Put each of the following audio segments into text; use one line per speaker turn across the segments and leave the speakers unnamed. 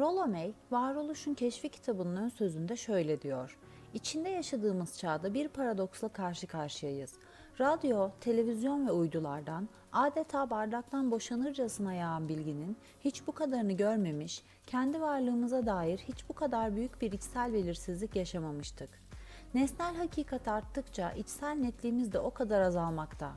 Rollo May, Varoluşun Keşfi kitabının ön sözünde şöyle diyor. İçinde yaşadığımız çağda bir paradoksla karşı karşıyayız. Radyo, televizyon ve uydulardan adeta bardaktan boşanırcasına yağan bilginin hiç bu kadarını görmemiş, kendi varlığımıza dair hiç bu kadar büyük bir içsel belirsizlik yaşamamıştık. Nesnel hakikat arttıkça içsel netliğimiz de o kadar azalmakta.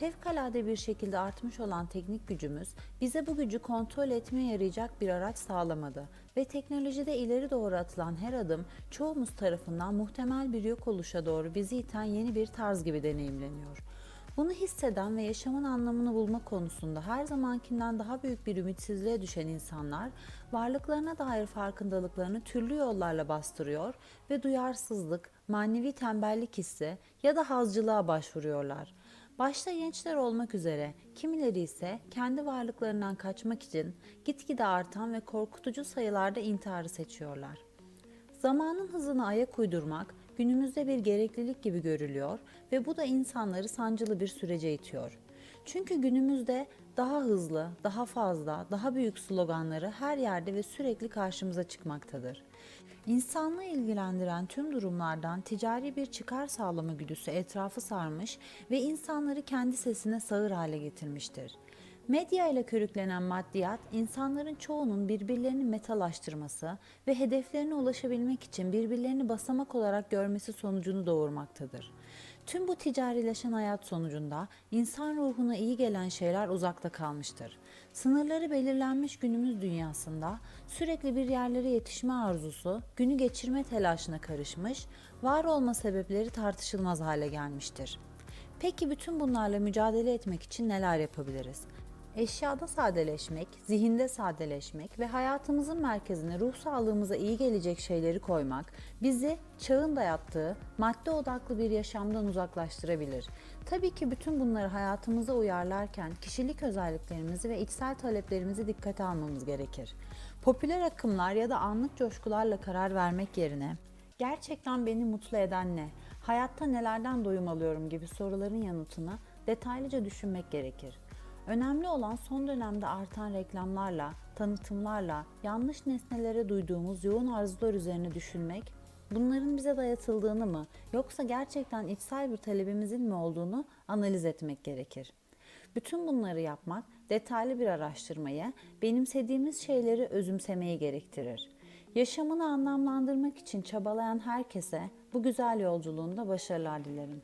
Fevkalade bir şekilde artmış olan teknik gücümüz bize bu gücü kontrol etmeye yarayacak bir araç sağlamadı ve teknolojide ileri doğru atılan her adım çoğumuz tarafından muhtemel bir yok oluşa doğru bizi iten yeni bir tarz gibi deneyimleniyor. Bunu hisseden ve yaşamın anlamını bulma konusunda her zamankinden daha büyük bir ümitsizliğe düşen insanlar varlıklarına dair farkındalıklarını türlü yollarla bastırıyor ve duyarsızlık, manevi tembellik hissi ya da hazcılığa başvuruyorlar. Başta gençler olmak üzere kimileri ise kendi varlıklarından kaçmak için gitgide artan ve korkutucu sayılarda intiharı seçiyorlar. Zamanın hızına ayak uydurmak günümüzde bir gereklilik gibi görülüyor ve bu da insanları sancılı bir sürece itiyor. Çünkü günümüzde daha hızlı, daha fazla, daha büyük sloganları her yerde ve sürekli karşımıza çıkmaktadır. İnsanlığı ilgilendiren tüm durumlardan ticari bir çıkar sağlama güdüsü etrafı sarmış ve insanları kendi sesine sağır hale getirmiştir. Medya ile körüklenen maddiyat, insanların çoğunun birbirlerini metalaştırması ve hedeflerine ulaşabilmek için birbirlerini basamak olarak görmesi sonucunu doğurmaktadır. Tüm bu ticarileşen hayat sonucunda insan ruhuna iyi gelen şeyler uzakta kalmıştır. Sınırları belirlenmiş günümüz dünyasında sürekli bir yerlere yetişme arzusu, günü geçirme telaşına karışmış, var olma sebepleri tartışılmaz hale gelmiştir. Peki bütün bunlarla mücadele etmek için neler yapabiliriz? Eşyada sadeleşmek, zihinde sadeleşmek ve hayatımızın merkezine ruh sağlığımıza iyi gelecek şeyleri koymak bizi çağın dayattığı madde odaklı bir yaşamdan uzaklaştırabilir. Tabii ki bütün bunları hayatımıza uyarlarken kişilik özelliklerimizi ve içsel taleplerimizi dikkate almamız gerekir. Popüler akımlar ya da anlık coşkularla karar vermek yerine gerçekten beni mutlu eden ne, hayatta nelerden doyum alıyorum gibi soruların yanıtını detaylıca düşünmek gerekir. Önemli olan son dönemde artan reklamlarla, tanıtımlarla, yanlış nesnelere duyduğumuz yoğun arzular üzerine düşünmek, bunların bize dayatıldığını mı yoksa gerçekten içsel bir talebimizin mi olduğunu analiz etmek gerekir. Bütün bunları yapmak detaylı bir araştırmayı, benimsediğimiz şeyleri özümsemeyi gerektirir. Yaşamını anlamlandırmak için çabalayan herkese bu güzel yolculuğunda başarılar dilerim.